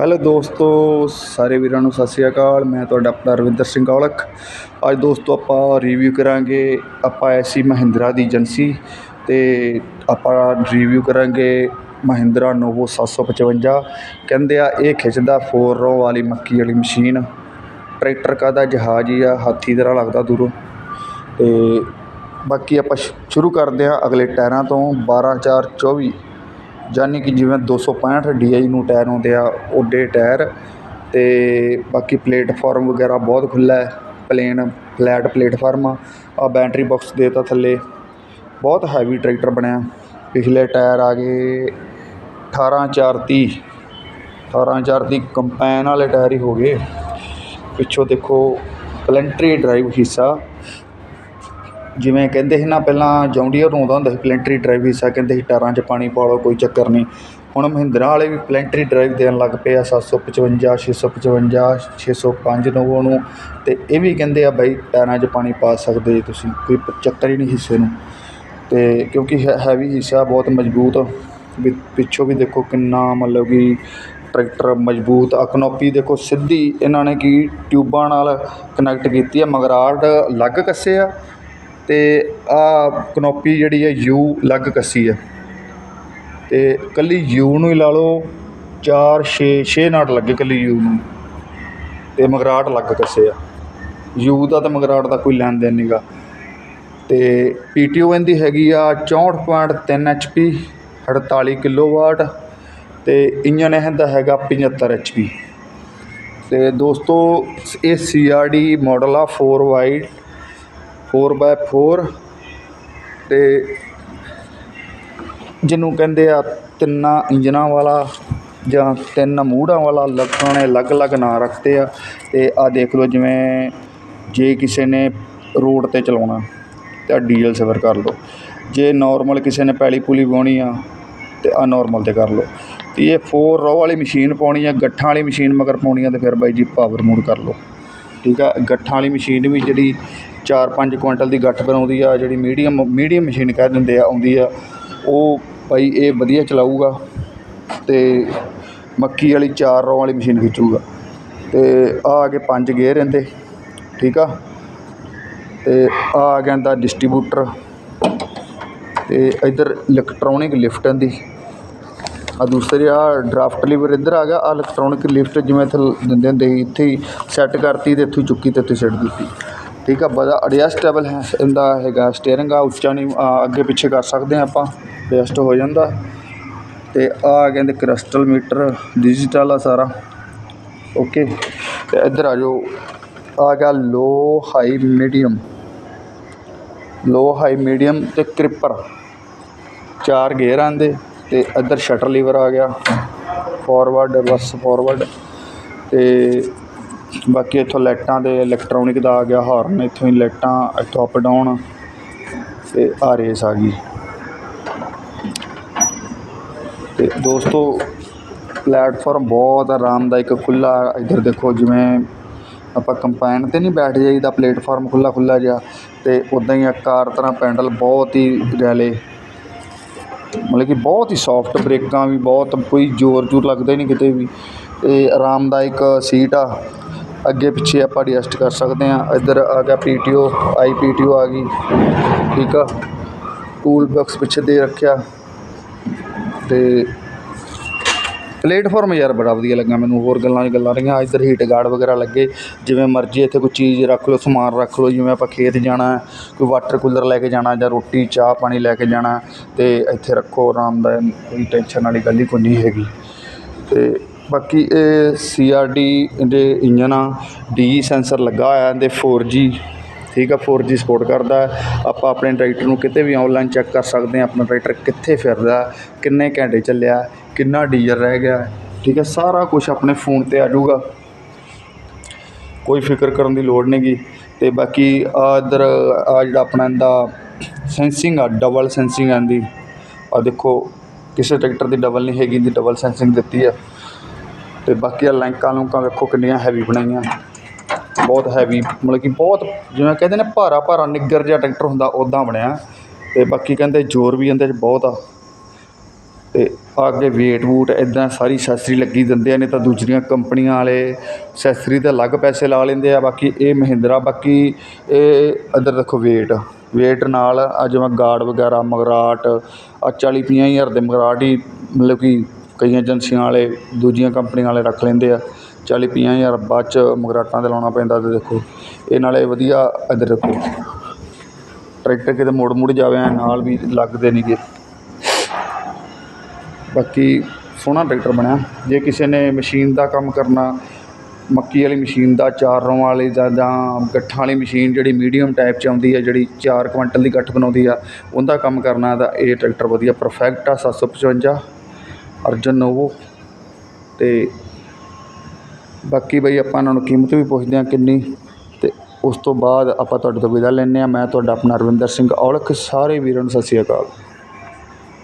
Hello ਦੋਸਤੋ, ਸਾਰੇ ਵੀਰਾਂ ਨੂੰ ਸਤਿ ਸ਼੍ਰੀ ਅਕਾਲ। ਮੈਂ ਤੁਹਾਡਾ ਆਪਣਾ ਰਵਿੰਦਰ ਸਿੰਘ ਔਲਖ। ਅੱਜ ਦੋਸਤੋ, ਆਪਾਂ ਰਿਵਿਊ ਕਰਾਂਗੇ ਆਪਾਂ ਐਸੀ ਮਹਿੰਦਰਾ ਦੀ ਏਜੰਸੀ ਤੇ ਆਪਾਂ ਰਿਵਿਊ ਕਰਾਂਗੇ ਮਹਿੰਦਰਾ ਨੋਵੋ 755 ਕਹਿੰਦੇ ਆ, ਇਹ ਖਿੱਚਦਾ 4 ਰੋ ਵਾਲੀ ਮੱਕੀ ਵਾਲੀ ਮਸ਼ੀਨ। ਟਰੈਕਟਰ ਕਾਹਦਾ? ਜਹਾਜ਼ ਹੀ ਆ, ਹਾਥੀ ਤਰ੍ਹਾਂ ਲੱਗਦਾ ਦੂਰੋਂ। ਤੇ ਬਾਕੀ ਆਪਾਂ ਸ਼- ਸ਼ੁਰੂ ਕਰਦੇ ਹਾਂ ਅਗਲੇ ਟਾਇਰਾਂ ਤੋਂ। 12 4 24 ਯਾਨੀ ਕਿ ਜਿਵੇਂ 265 ਡੀਆਈ ਨੂੰ ਟਾਇਰ ਆਉਂਦੇ ਆ, ਓਡੇ ਟਾਇਰ ਅਤੇ ਬਾਕੀ ਪਲੇਟਫਾਰਮ ਵਗੈਰਾ ਬਹੁਤ ਖੁੱਲ੍ਹਾ ਹੈ ਪਲੇਨ ਫਲੈਟ ਪਲੇਟਫਾਰਮ ਆ, ਆਹ ਬੈਟਰੀ ਬਾਕਸ ਦੇਤਾ ਥੱਲੇ ਬਹੁਤ ਹੈਵੀ ਟਰੈਕਟਰ ਬਣਿਆ। ਪਿਛਲੇ ਟਾਇਰ ਆ ਗਏ 18 4 30 18 4 30 ਕੰਪੈਨ ਵਾਲੇ ਟਾਇਰ ਹੀ ਹੋ ਗਏ। ਪਿੱਛੋਂ ਦੇਖੋ, ਪਲੈਂਟਰੀ ਡਰਾਈਵ ਹਿੱਸਾ ਜਿਵੇਂ ਕਹਿੰਦੇ ਸੀ ਨਾ, ਪਹਿਲਾਂ ਜੌਂਡੀਅਰ ਨੂੰ ਆਉਂਦਾ ਹੁੰਦਾ ਸੀ ਪਲੈਂਟਰੀ ਡਰਾਈਵ ਹਿੱਸਾ ਕਹਿੰਦੇ ਸੀ ਟਾਇਰਾਂ 'ਚ ਪਾਣੀ ਪਾ ਲਓ, ਕੋਈ ਚੱਕਰ ਨਹੀਂ। ਹੁਣ ਮਹਿੰਦਰਾ ਵਾਲੇ ਵੀ ਪਲੈਂਟਰੀ ਡਰਾਈਵ ਦੇਣ ਲੱਗ ਪਏ ਆ 755 655 605 ਨੋਵੋ ਨੂੰ ਅਤੇ ਇਹ ਵੀ ਕਹਿੰਦੇ ਆ ਬਾਈ ਟਾਇਰਾਂ 'ਚ ਪਾਣੀ ਪਾ ਸਕਦੇ ਜੇ ਤੁਸੀਂ, ਕੋਈ ਚੱਕਰ ਹੀ ਨਹੀਂ ਹਿੱਸੇ ਨੂੰ। ਅਤੇ ਕਿਉਂਕਿ ਹੈ ਹੈਵੀ ਹਿੱਸਾ ਬਹੁਤ ਮਜ਼ਬੂਤ ਵੀ ਪਿੱਛੋਂ ਵੀ ਦੇਖੋ ਕਿੰਨਾ ਮਤਲਬ ਕਿ ਟਰੈਕਟਰ ਮਜ਼ਬੂਤ ਅਕਨੋਪੀ ਦੇਖੋ ਸਿੱਧੀ ਇਹਨਾਂ ਨੇ ਕੀ ਟਿਊਬਾਂ ਨਾਲ ਕਨੈਕਟ ਕੀਤੀ ਆ ਮਗਰਾਟ ਅਲੱਗ ਕੱਸੇ ਆ। ਅਤੇ ਆਹ ਕਨੋਪੀ ਜਿਹੜੀ ਹੈ ਯੂ ਅਲੱਗ ਕੱਸੀ ਆ ਅਤੇ ਇਕੱਲੀ ਯੂ ਨੂੰ ਹੀ ਲਾ ਲਓ 4 6 6 ਨਾਟ ਲੱਗੇ ਇਕੱਲੀ ਯੂ ਨੂੰ। ਅਤੇ ਮਗਰਾਟ ਅਲੱਗ ਕੱਸੇ ਆ। ਯੂ ਦਾ ਤੇ ਮਗਰਾਟ ਦਾ ਕੋਈ ਲੈਣ ਦੇਣ ਨਹੀਂਗਾ ਤੇ ਪੀਟੀਓ ਇਹਦੀ ਹੈਗੀ ਆ 64.3 ਐਚਪੀ 48 ਕਿਲੋਵਾਟ ਤੇ ਇੰਜਨ ਇਹਦਾ ਹੈਗਾ 75 ਐਚਪੀ ਤੇ ਦੋਸਤੋ, ਇਹ ਸੀਆਰਡੀ ਮਾਡਲ ਆ 4 ਵਾਈਡ 4x4 ਤੇ ਜਿਹਨੂੰ ਕਹਿੰਦੇ ਆ ਤਿੰਨਾਂ ਇੰਜਨਾਂ ਵਾਲਾ ਜਾਂ ਤਿੰਨ ਮੂੜਾਂ ਵਾਲਾ ਲੋਕਾਂ ਨੇ ਅਲੱਗ-ਅਲੱਗ ਨਾਂ ਰੱਖਦੇ ਆ ਤੇ ਆ ਦੇਖ ਲਓ ਜਿਵੇਂ ਜੇ ਕਿਸੇ ਨੇ ਰੋਡ ਤੇ ਚਲਾਉਣਾ ਤਾਂ ਡੀਜ਼ਲ ਸਵਰ ਕਰ ਲਓ। ਜੇ ਨਾਰਮਲ ਕਿਸੇ ਨੇ ਪੈਲੀ ਪੂਲੀ ਵਾਹੁਣੀ ਆ ਤੇ ਆ ਨਾਰਮਲ ਤੇ ਕਰ ਲਓ। ਤੇ ਇਹ 4 ਰੋ ਵਾਲੀ ਮਸ਼ੀਨ ਪਾਉਣੀ ਆ, ਗੱਠਾਂ ਵਾਲੀ ਮਸ਼ੀਨ ਮਗਰ ਪਾਉਣੀ ਆ ਤੇ ਫਿਰ ਬਾਈ ਜੀ ਪਾਵਰ ਮੂਡ ਕਰ ਲਓ। ਠੀਕ ਆ? ਗੱਠਾਂ ਵਾਲੀ ਮਸ਼ੀਨ ਵੀ ਜਿਹੜੀ 4-5 ਕੁਇੰਟਲ ਦੀ ਗੱਠ ਬਣਾਉਂਦੀ ਆ, ਜਿਹੜੀ ਮੀਡੀਅਮ ਮੀਡੀਅਮ ਮਸ਼ੀਨ ਕਹਿ ਦਿੰਦੇ ਆ, ਆਉਂਦੀ ਆ, ਉਹ ਭਾਈ ਇਹ ਵਧੀਆ ਚਲਾਊਗਾ ਤੇ ਮੱਕੀ ਵਾਲੀ 4 ਰੌਂ ਵਾਲੀ ਮਸ਼ੀਨ ਖਿੱਚੂਗਾ। ਤੇ ਆ ਆ ਕੇ ਪੰਜ ਗੇਅਰ ਇਹਦੇ, ਠੀਕ ਆ? ਤੇ ਆ ਆ ਗਿਆ ਇਹਦਾ ਡਿਸਟ੍ਰੀਬਿਊਟਰ। ਤੇ ਇਧਰ ਇਲੈਕਟ੍ਰੋਨਿਕ ਲਿਫਟ ਦੀ ਆ ਦੂਸਰੀ ਆ ਡਰਾਫਟ ਲੀਵਰ ਇੱਧਰ ਆ ਗਿਆ, ਆ ਇਲੈਕਟ੍ਰੋਨਿਕ ਲਿਫਟ ਜਿਵੇਂ ਇੱਥੇ ਦਿੰਦੇ ਹੁੰਦੇ ਸੀ, ਇੱਥੇ ਹੀ ਸੈੱਟ ਕਰਤੀ ਤੇ ਇੱਥੋਂ ਹੀ ਚੁੱਕੀ ਤੇ ਇੱਥੇ ਸਿੱਟ ਦਿੱਤੀ ਠੀਕ ਆ, ਬੜਾ ਅਡਜਸਟੇਬਲ ਹੈ, ਇਹਦਾ ਹੈਗਾ ਸਟੀਅਰਿੰਗ ਆ, ਉੱਚਾ ਨਹੀਂ ਅੱਗੇ ਪਿੱਛੇ ਕਰ ਸਕਦੇ ਆ ਆਪਾਂ ਐਡਜਸਟ ਹੋ ਜਾਂਦਾ। ਤੇ ਆ ਕਹਿੰਦੇ ਕ੍ਰਿਸਟਲ ਮੀਟਰ ਡਿਜੀਟਲ ਆ ਸਾਰਾ। ਓਕੇ ਤੇ ਇੱਧਰ ਆ ਜਾਓ, ਆ ਗਿਆ low high medium low high medium ਤੇ ਕ੍ਰਿਪਰ ਚਾਰ ਗੇਅਰ ਆਂਦੇ ਤੇ ਇੱਧਰ ਸ਼ਟਰ ਲੀਵਰ ਆ ਗਿਆ। ਫਾਰਵਰਡ ਰਿਵਰਸ ਫਾਰਵਰਡ ਤੇ ਬਾਕੀ ਇੱਥੋਂ ਲਾਈਟਾਂ ਦੇ ਇਲੈਕਟ੍ਰੋਨਿਕ ਦਾ ਆ ਗਿਆ ਹਾਰਨ ਇੱਥੋਂ ਹੀ ਲਾਈਟਾਂ, ਇੱਥੋਂ ਅਪ ਡਾਊਨ ਤੇ ਆ ਰੇਸ ਆ ਗਈ। ਤੇ ਦੋਸਤੋ ਪਲੇਟਫਾਰਮ ਬਹੁਤ ਆਰਾਮਦਾਇਕ ਖੁੱਲਾ ਇੱਧਰ ਦੇਖੋ ਜਿਵੇਂ ਆਪਾਂ ਕੰਪਾਈਨ ਤੇ ਨਹੀਂ ਬੈਠ ਜਾਈਦਾ ਪਲੇਟਫਾਰਮ ਖੁੱਲਾ ਖੁੱਲਾ ਜਿਹਾ, ਤੇ ਉਦਾਂ ਹੀ ਕਾਰ ਤਰ੍ਹਾਂ ਪੈਂਡਲ ਬਹੁਤ ਹੀ ਰੈਲੇ। ਮਤਲਬ ਕਿ ਬਹੁਤ ਹੀ ਸੌਫਟ ਬ੍ਰੇਕਾਂ ਵੀ ਬਹੁਤ, ਕੋਈ ਜ਼ੋਰ ਜ਼ੋਰ ਲੱਗਦਾ ਹੀ ਨਹੀਂ ਕਿਤੇ ਵੀ। ਤੇ ਆਰਾਮਦਾਇਕ ਸੀਟ ਆ। ਅੱਗੇ ਪਿੱਛੇ ਆਪਾਂ ਐਡਜਸਟ ਕਰ ਸਕਦੇ ਹਾਂ। ਇੱਧਰ ਆ ਗਿਆ ਪੀਟੀਓ ਆਈ ਪੀਟੀਓ ਆ ਗਈ। ਠੀਕ ਆ। ਟੂਲ ਬਾਕਸ ਪਿੱਛੇ ਦੇ ਰੱਖਿਆ। ਤੇ ਪਲੇਟਫਾਰਮ ਯਾਰ ਬੜਾ ਵਧੀਆ ਲੱਗਾ ਮੈਨੂੰ। ਹੋਰ ਗੱਲਾਂ ਗੱਲਾਂ ਰਹੀਆਂ। ਇੱਧਰ ਹੀਟ ਗਾਰਡ ਵਗੈਰਾ ਲੱਗੇ। ਜਿਵੇਂ ਮਰਜ਼ੀ ਇੱਥੇ ਕੋਈ ਚੀਜ਼ ਰੱਖ ਲਓ, ਸਮਾਨ ਰੱਖ ਲਓ। ਜਿਵੇਂ ਆਪਾਂ ਖੇਤ ਜਾਣਾ, ਕੋਈ ਵਾਟਰ ਕੂਲਰ ਲੈ ਕੇ ਜਾਣਾ ਜਾਂ ਰੋਟੀ, ਚਾਹ ਪਾਣੀ ਲੈ ਕੇ ਜਾਣਾ, ਤੇ ਇੱਥੇ ਰੱਖੋ। ਆਰਾਮ ਦਾ ਕੋਈ ਟੈਨਸ਼ਨ ਵਾਲੀ ਗੱਲ ਹੀ ਕੋਈ ਨਹੀਂ ਹੈਗੀ। ਤੇ ਬਾਕੀ ਇਹ ਸੀਆਰਡੀ ਦੇ ਇੰਜਨ ਆ ਡੀ ਸੈਂਸਰ ਲੱਗਾ ਹੋਇਆ ਇਹਦੇ 4G ਠੀਕ ਆ 4G ਸਪੋਰਟ ਕਰਦਾ ਆਪਾਂ ਆਪਣੇ ਟਰੈਕਟਰ ਨੂੰ ਕਿਤੇ ਵੀ ਆਨਲਾਈਨ ਚੈੱਕ ਕਰ ਸਕਦੇ ਹਾਂ, ਆਪਣਾ ਟਰੈਕਟਰ ਕਿੱਥੇ ਫਿਰਦਾ, ਕਿੰਨੇ ਘੰਟੇ ਚੱਲਿਆ, ਕਿੰਨਾ ਡੀਜ਼ਲ ਰਹਿ ਗਿਆ, ਠੀਕ ਹੈ ਸਾਰਾ ਕੁਝ ਆਪਣੇ ਫੋਨ ਤੇ ਆ ਜਾਊਗਾ। ਕੋਈ ਫਿਕਰ ਕਰਨ ਦੀ ਲੋੜ ਨਹੀਂਗੀ ਤੇ ਬਾਕੀ ਆ ਇੱਧਰ, ਆ ਜਿਹੜਾ ਆਪਣਾ ਇਹਦਾ ਸੈਂਸਿੰਗ ਆ ਡਬਲ ਸੈਂਸਿੰਗ ਆਂਦੀ ਆ ਦੇਖੋ, ਕਿਸੇ ਟਰੈਕਟਰ ਦੀ ਡਬਲ ਨਹੀਂ ਹੈਗੀ ਦੀ ਡਬਲ ਸੈਂਸਿੰਗ ਦਿੱਤੀ ਆ। ਤੇ ਬਾਕੀ ਆ ਲੈਂਕਾਂ ਲੂੰਕਾਂ ਵੇਖੋ ਕਿੰਨੀਆਂ ਹੈਵੀ ਬਣਾਈਆਂ। ਬਹੁਤ ਹੈਵੀ ਮਤਲਬ ਕਿ ਬਹੁਤ ਜਿਵੇਂ ਕਹਿੰਦੇ ਨੇ ਭਾਰਾ ਭਾਰਾ ਨਿੱਗਰ ਜਿਹਾ ਟਰੈਕਟਰ ਹੁੰਦਾ ਉਦਾਂ ਬਣਿਆ। ਤੇ ਬਾਕੀ ਕਹਿੰਦੇ ਜ਼ੋਰ ਵੀ ਇਹਦੇ 'ਚ ਬਹੁਤ ਆ। ਤੇ ਅੱਗੇ ਵੇਟ ਵੂਟ ਇਦਾਂ ਸਾਰੀ ਸੈਸਰੀ ਲੱਗੀ ਦਿੰਦੇ ਆ ਨੇ ਤਾਂ ਦੂਜੀਆਂ ਕੰਪਨੀਆਂ ਵਾਲੇ ਸੈਸਰੀ ਦੇ ਅਲੱਗ ਪੈਸੇ ਲਾ ਲੈਂਦੇ ਆ, ਬਾਕੀ ਇਹ ਮਹਿੰਦਰਾ, ਬਾਕੀ ਇਹ ਇੱਧਰ ਦੇਖੋ ਵੇਟ ਵੇਟ ਨਾਲ ਆ ਜਿਵੇਂ ਗਾਰਡ ਵਗੈਰਾ, ਮਗਰਾਟ ਆ ਚਾਲੀ ਪੰਜਾਹ ਹਜ਼ਾਰ ਦੇ ਮਗਰਾਟ ਹੀ ਮਤਲਬ ਕਿ ਕਈ ਏਜੰਸੀਆਂ ਵਾਲੇ ਦੂਜੀਆਂ ਕੰਪਨੀਆਂ ਵਾਲੇ ਰੱਖ ਲੈਂਦੇ ਆ। ਚਾਲੀ ਪੰਜਾਹ ਹਜ਼ਾਰ ਬਾਅਦ 'ਚ ਮਗਰਾਟਾਂ 'ਤੇ ਲਾਉਣਾ ਪੈਂਦਾ ਅਤੇ ਦੇਖੋ, ਇਹ ਨਾਲੇ ਵਧੀਆ ਇੱਧਰ ਦੇਖੋ ਟਰੈਕਟਰ ਕਿਤੇ ਮੁੜ ਮੁੜ ਜਾਵੇ ਐਂ ਨਾਲ ਵੀ ਲੱਗਦੇ ਨਹੀਂਗੇ ਬਾਕੀ ਸੋਹਣਾ ਟਰੈਕਟਰ ਬਣਿਆ। ਜੇ ਕਿਸੇ ਨੇ ਮਸ਼ੀਨ ਦਾ ਕੰਮ ਕਰਨਾ, ਮੱਕੀ ਵਾਲੀ ਮਸ਼ੀਨ ਦਾ, ਚਾਰੋਂ ਵਾਲੀ ਜਾਂ ਜਾਂ ਗੱਠਾਂ ਵਾਲੀ ਮਸ਼ੀਨ ਜਿਹੜੀ ਮੀਡੀਅਮ ਟਾਈਪ 'ਚ ਆਉਂਦੀ ਹੈ ਜਿਹੜੀ 4 ਕੁਇੰਟਲ ਦੀ ਗੱਠ ਬਣਾਉਂਦੀ ਆ, ਉਹਦਾ ਕੰਮ ਕਰਨਾ ਤਾਂ ਇਹ ਟਰੈਕਟਰ ਵਧੀਆ ਪਰਫੈਕਟ ਆ 755 ਅਰਜਨ ਨੋਵੋ। ਅਤੇ ਬਾਕੀ ਬਈ ਆਪਾਂ ਉਹਨਾਂ ਨੂੰ ਕੀਮਤ ਵੀ ਪੁੱਛਦੇ ਹਾਂ ਕਿੰਨੀ। ਅਤੇ ਉਸ ਤੋਂ ਬਾਅਦ ਆਪਾਂ ਤੁਹਾਡੇ ਤੋਂ ਵਿਦਾ ਲੈਂਦੇ ਹਾਂ। ਮੈਂ ਤੁਹਾਡਾ ਆਪਣਾ ਰਵਿੰਦਰ ਸਿੰਘ ਔਲਖ। ਸਾਰੇ ਵੀਰਾਂ ਨੂੰ ਸਤਿ ਸ਼੍ਰੀ ਅਕਾਲ।